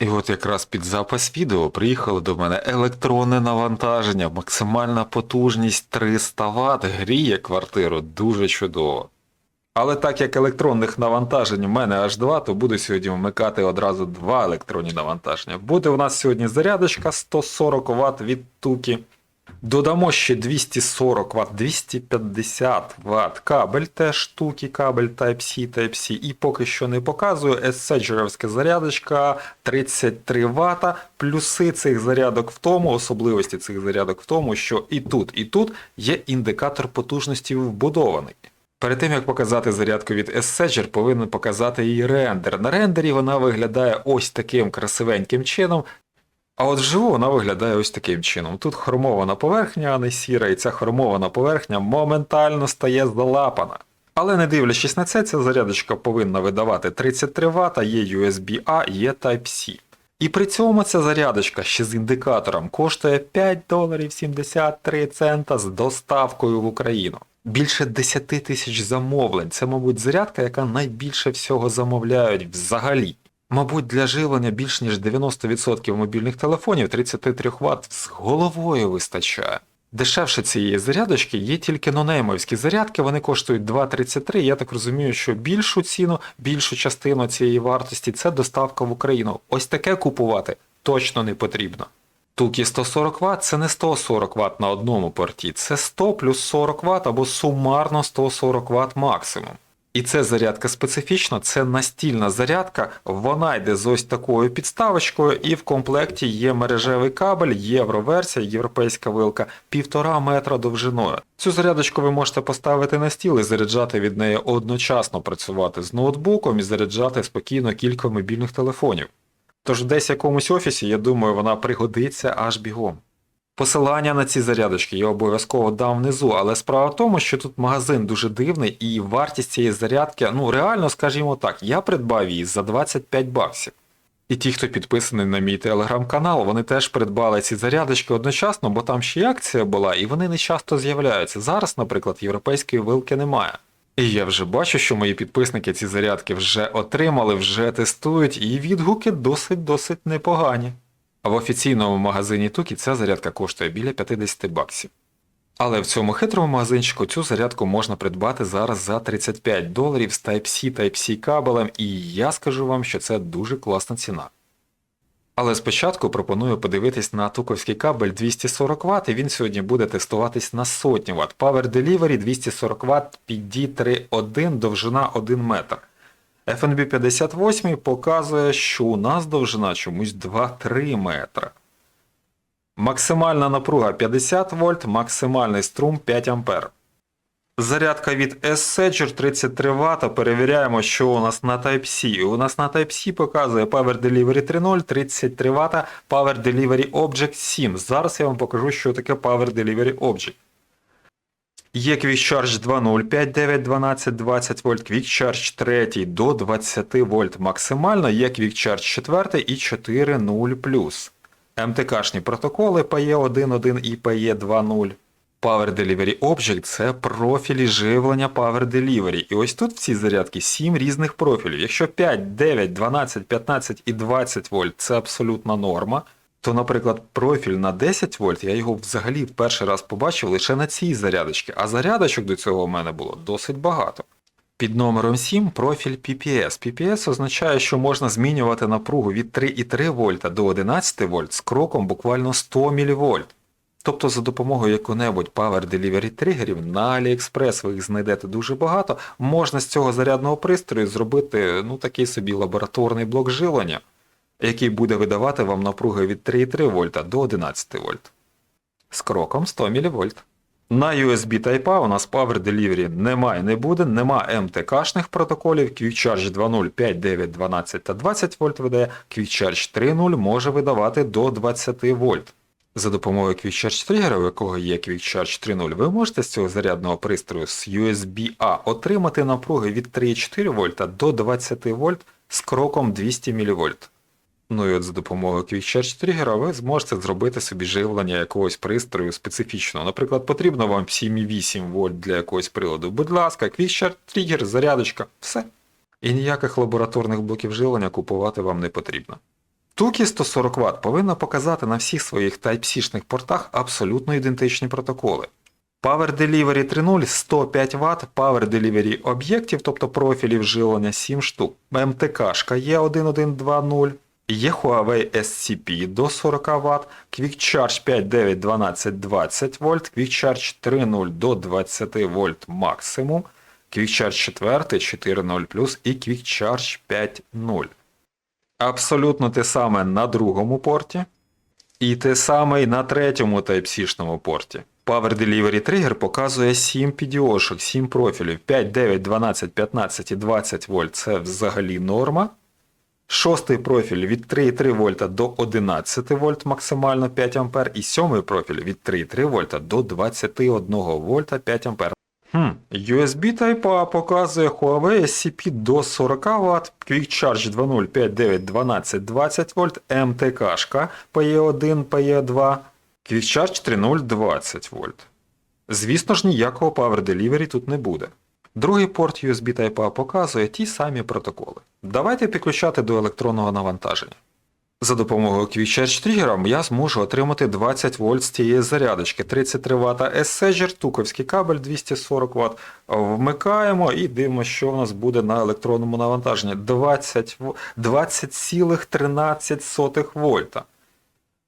І от якраз під запис відео приїхало до мене електронне навантаження, максимальна потужність 300 Вт, гріє квартиру дуже чудово. Але так як електронних навантажень у мене аж два, то буду сьогодні вмикати одразу два електронні навантаження. Буде у нас сьогодні зарядочка 140 Вт від туки. Додамо ще 240 Вт, 250 Вт. Кабель теж штуки, кабель Type-C, Type-C. І поки що не показую. Есседжерівська зарядочка 33 Вт. Плюси цих зарядок в тому, особливості цих зарядок в тому, що і тут, і тут є індикатор потужності вбудований. Перед тим як показати зарядку від S-Sedger, повинен показати її рендер. На рендері вона виглядає ось таким красивеньким чином. А от вживу вона виглядає ось таким чином. Тут хромована поверхня, а не сіра, і ця хромована поверхня моментально стає залапана. Але не дивлячись на це, ця зарядочка повинна видавати 33 Вт, є USB-A, є Type-C. І при цьому ця зарядочка ще з індикатором коштує 5 доларів 73 цента з доставкою в Україну. Більше 10 тисяч замовлень. Це, мабуть, зарядка, яка найбільше всього замовляють взагалі. Мабуть, для живлення більш ніж 90% мобільних телефонів 33 Вт з головою вистачає. Дешевше цієї зарядочки є тільки нонеймовські зарядки, вони коштують 2,33. Я так розумію, що більшу ціну, більшу частину цієї вартості це доставка в Україну. Ось таке купувати точно не потрібно. Тукі 140 Вт це не 140 Вт на одному порті, це 100 плюс 40 Вт або сумарно 140 Вт максимум. І це зарядка специфічна, це настільна зарядка, вона йде з ось такою підставочкою, і в комплекті є мережевий кабель, євроверсія, європейська вилка, півтора метра довжиною. Цю зарядочку ви можете поставити на стіл і заряджати від неї одночасно працювати з ноутбуком і заряджати спокійно кілька мобільних телефонів. Тож десь в якомусь офісі, я думаю, вона пригодиться аж бігом. Посилання на ці зарядочки я обов'язково дам внизу, але справа в тому, що тут магазин дуже дивний і вартість цієї зарядки, ну реально, скажімо так, я придбав її за 25 баксів. І ті, хто підписаний на мій телеграм-канал, вони теж придбали ці зарядочки одночасно, бо там ще й акція була, і вони не часто з'являються. Зараз, наприклад, європейської вилки немає. І я вже бачу, що мої підписники ці зарядки вже отримали, вже тестують, і відгуки досить-досить непогані. В офіційному магазині Тукі ця зарядка коштує біля 50 баксів. Але в цьому хитрому магазинчику цю зарядку можна придбати зараз за 35 доларів з Type-C Type-C кабелем, і я скажу вам, що це дуже класна ціна. Але спочатку пропоную подивитись на туковський кабель 240 Вт, і він сьогодні буде тестуватись на сотню Вт. Power Delivery 240 Вт PD31, довжина 1 метр. FNB 58 показує, що у нас довжина чомусь 2-3 метра. Максимальна напруга 50 вольт, максимальний струм 5 ампер. Зарядка від S-Sedger 33 Вт. Перевіряємо, що у нас на Type-C. У нас на Type-C показує Power Delivery 3.0, 33 Вт, Power Delivery Object 7. Зараз я вам покажу, що таке Power Delivery Object. Є Quick Charge 2.0, 5, 9, 12, 20 вольт, Quick Charge 3 до 20 вольт максимально, є Quick Charge 4 і 4.0+. МТКшні протоколи PE1.1 і PE2.0. Power Delivery Object це профілі живлення Power Delivery. І ось тут в цій зарядці 7 різних профілів. Якщо 5, 9, 12, 15 і 20 вольт це абсолютна норма, то, наприклад, профіль на 10 вольт, я його взагалі в перший раз побачив лише на цій зарядочці, а зарядочок до цього в мене було досить багато. Під номером 7 профіль PPS. PPS означає, що можна змінювати напругу від 3,3 вольта до 11 вольт з кроком буквально 100 мВ. Тобто за допомогою якого-небудь Power Delivery тригерів на AliExpress ви їх знайдете дуже багато, можна з цього зарядного пристрою зробити ну, такий собі лабораторний блок живлення, який буде видавати вам напруги від 3,3 вольта до 11 вольт. З кроком 100 мВ. На USB Type-A у нас Power Delivery немає, не буде, нема МТКшних протоколів, Quick Charge 2.0, 5, 9, 12 та 20 вольт видає, Quick Charge 3.0 може видавати до 20 вольт. За допомогою Quick Charge тригера, у якого є Quick Charge 3.0, ви можете з цього зарядного пристрою з USB-A отримати напруги від 3,4 вольта до 20 вольт з кроком 200 мВ. Ну і от за допомогою Quick Charge тригера ви зможете зробити собі живлення якогось пристрою специфічного. Наприклад, потрібно вам 7,8 вольт для якогось приладу. Будь ласка, Quick Charge тригер, зарядочка, все. І ніяких лабораторних блоків живлення купувати вам не потрібно. Тукі 140 Вт повинна показати на всіх своїх Type-C-шних портах абсолютно ідентичні протоколи. Power Delivery 3.0 105 Вт, Power Delivery об'єктів, тобто профілів живлення 7 штук. МТКшка є 1120, є Huawei SCP до 40 Вт, Quick Charge 5, 9, 12, 20 вольт, Quick Charge 3.0 до 20 вольт максимум, Quick Charge 4, 4.0 і Quick Charge 5.0. Абсолютно те саме на другому порті. І те саме і на третьому Type-C-шному порті. Power Delivery Trigger показує 7 PDO-шок, 7 профілів, 5, 9, 12, 15 і 20 вольт це взагалі норма. Шостий профіль від 3,3 вольта до 11 вольт максимально 5 ампер. І сьомий профіль від 3,3 вольта до 21 вольта 5 ампер. Хм, USB Type-A показує Huawei SCP до 40 Вт, Quick Charge 2.0, 5, 9, 12, 20 вольт, МТКшка PE1, PE2, Quick Charge 3.0, 20 вольт. Звісно ж, ніякого Power Delivery тут не буде. Другий порт USB Type-A показує ті самі протоколи. Давайте підключати до електронного навантаження. За допомогою Quick Charge я зможу отримати 20 вольт з цієї зарядочки, 33 Вт S-Sager, туковський кабель 240 Вт. Вмикаємо і дивимося, що в нас буде на електронному навантаженні. 20, в- 20,13 вольта.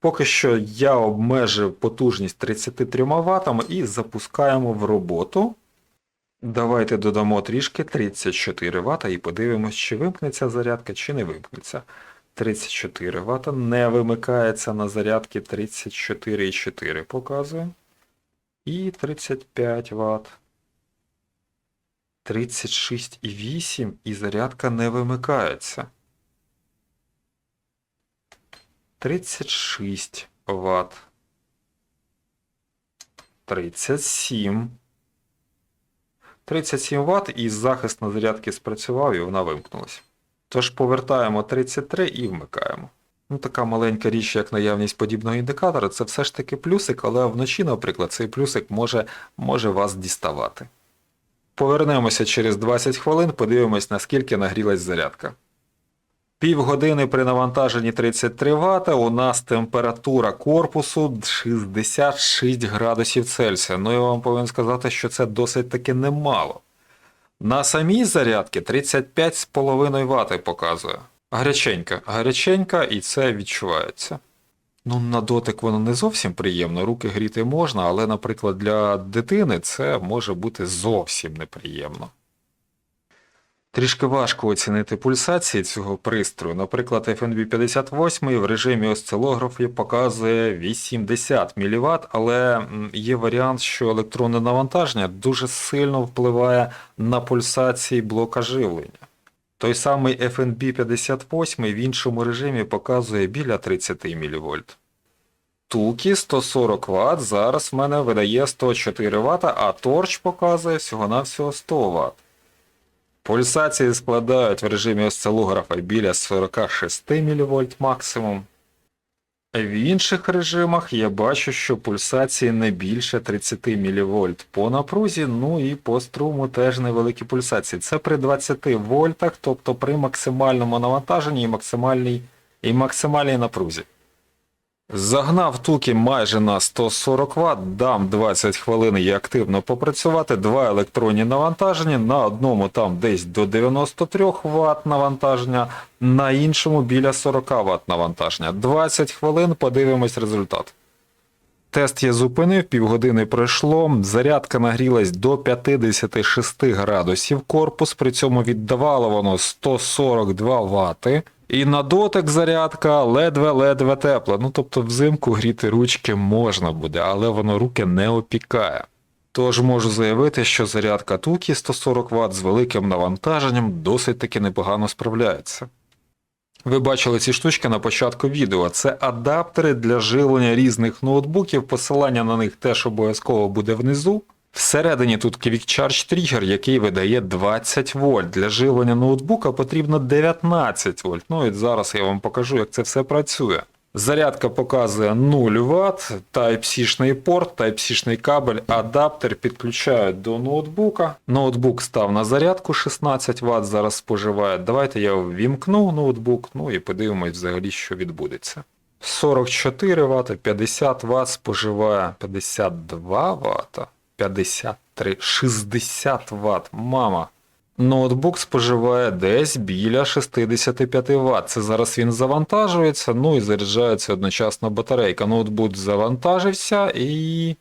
Поки що я обмежив потужність 33 Вт і запускаємо в роботу. Давайте додамо трішки 34 Вт і подивимось, чи вимкнеться зарядка, чи не вимкнеться. 34 Вт не вимикається на зарядки 34,4 показує. І 35 Вт. 36,8 і зарядка не вимикається. 36 Вт. 37. 37 Вт і захист на зарядки спрацював і вона вимкнулась. Тож повертаємо 33 і вмикаємо. Ну, така маленька річ, як наявність подібного індикатора, це все ж таки плюсик, але вночі, наприклад, цей плюсик може, може вас діставати. Повернемося через 20 хвилин, подивимось, наскільки нагрілась зарядка. Півгодини при навантаженні 33 Вт, у нас температура корпусу 66 градусів Цельсія. Ну я вам повинен сказати, що це досить таки немало. На самій зарядці 35,5 Вт показує. Гаряченька, гаряченька, і це відчувається. Ну, на дотик воно не зовсім приємно, руки гріти можна, але, наприклад, для дитини це може бути зовсім неприємно. Трішки важко оцінити пульсації цього пристрою. Наприклад, FNB 58 в режимі осцилографії показує 80 мВт, але є варіант, що електронне навантаження дуже сильно впливає на пульсації блока живлення. Той самий FNB 58 в іншому режимі показує біля 30 мВ. Тукі 140 Вт зараз в мене видає 104 Вт, а торч показує всього-навсього 100 Вт. Пульсації складають в режимі осцилографа біля 46 мВ максимум. В інших режимах я бачу, що пульсації не більше 30 мВ по напрузі, ну і по струму теж невеликі пульсації. Це при 20 вольтах, тобто при максимальному навантаженні і максимальній, і максимальній напрузі. Загнав туки майже на 140 Вт, дам 20 хвилин і активно попрацювати, два електронні навантаження, на одному там десь до 93 Вт навантаження, на іншому біля 40 Вт навантаження. 20 хвилин, подивимось результат. Тест я зупинив, півгодини пройшло, зарядка нагрілась до 56 градусів, корпус при цьому віддавало воно 142 Вт. І на дотик зарядка ледве-ледве тепла. Ну тобто взимку гріти ручки можна буде, але воно руки не опікає. Тож можу заявити, що зарядка Тукі 140 Вт з великим навантаженням досить таки непогано справляється. Ви бачили ці штучки на початку відео. Це адаптери для живлення різних ноутбуків, посилання на них теж обов'язково буде внизу. Всередині тут Quick Charge Trigger, який видає 20 вольт. Для живлення ноутбука потрібно 19 вольт. Ну і зараз я вам покажу, як це все працює. Зарядка показує 0 Вт, Type-C-шний порт, Type-C-шний кабель, адаптер підключають до ноутбука. Ноутбук став на зарядку 16 Вт, зараз споживає. Давайте я ввімкну ноутбук, ну і подивимось взагалі, що відбудеться. 44 Вт, 50 Вт споживає 52 Вт, 53, 60 Вт. Мама. Ноутбук споживає десь біля 65 Вт. Це зараз він завантажується, ну і заряджається одночасно батарейка. Ноутбук завантажився і.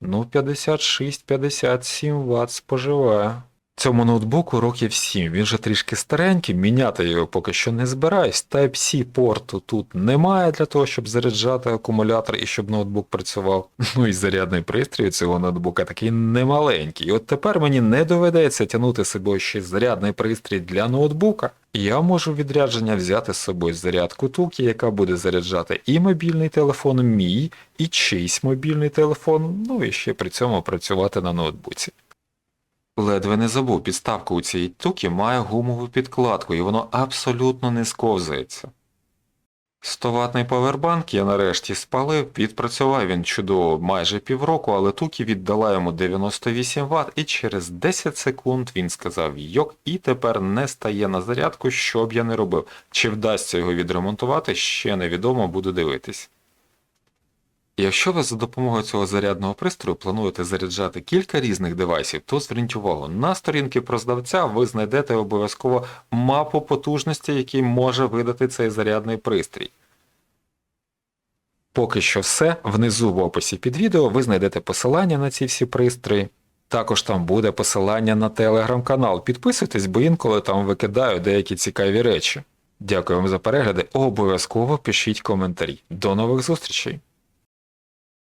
Ну, 56-57 Вт споживає. Цьому ноутбуку років 7, він же трішки старенький, міняти його поки що не збираюсь. Type-C порту тут немає для того, щоб заряджати акумулятор і щоб ноутбук працював. Ну і зарядний пристрій цього ноутбука такий немаленький. І от тепер мені не доведеться тягнути з собою ще зарядний пристрій для ноутбука. Я можу відрядження взяти з собою зарядку Тукі, яка буде заряджати і мобільний телефон мій, і чийсь мобільний телефон, ну і ще при цьому працювати на ноутбуці. Ледве не забув, підставка у цій тукі має гумову підкладку, і воно абсолютно не сковзається. 100-ваттний павербанк я нарешті спалив, відпрацював він чудово майже півроку, але тукі віддала йому 98 Вт, і через 10 секунд він сказав йок і тепер не стає на зарядку, що б я не робив. Чи вдасться його відремонтувати, ще невідомо, буду дивитись. Якщо ви за допомогою цього зарядного пристрою плануєте заряджати кілька різних девайсів, то зверніть увагу, на сторінки продавця ви знайдете обов'язково мапу потужності, які може видати цей зарядний пристрій. Поки що все. Внизу в описі під відео ви знайдете посилання на ці всі пристрої. Також там буде посилання на телеграм-канал. Підписуйтесь, бо інколи там викидаю деякі цікаві речі. Дякую вам за перегляди. Обов'язково пишіть коментарі. До нових зустрічей!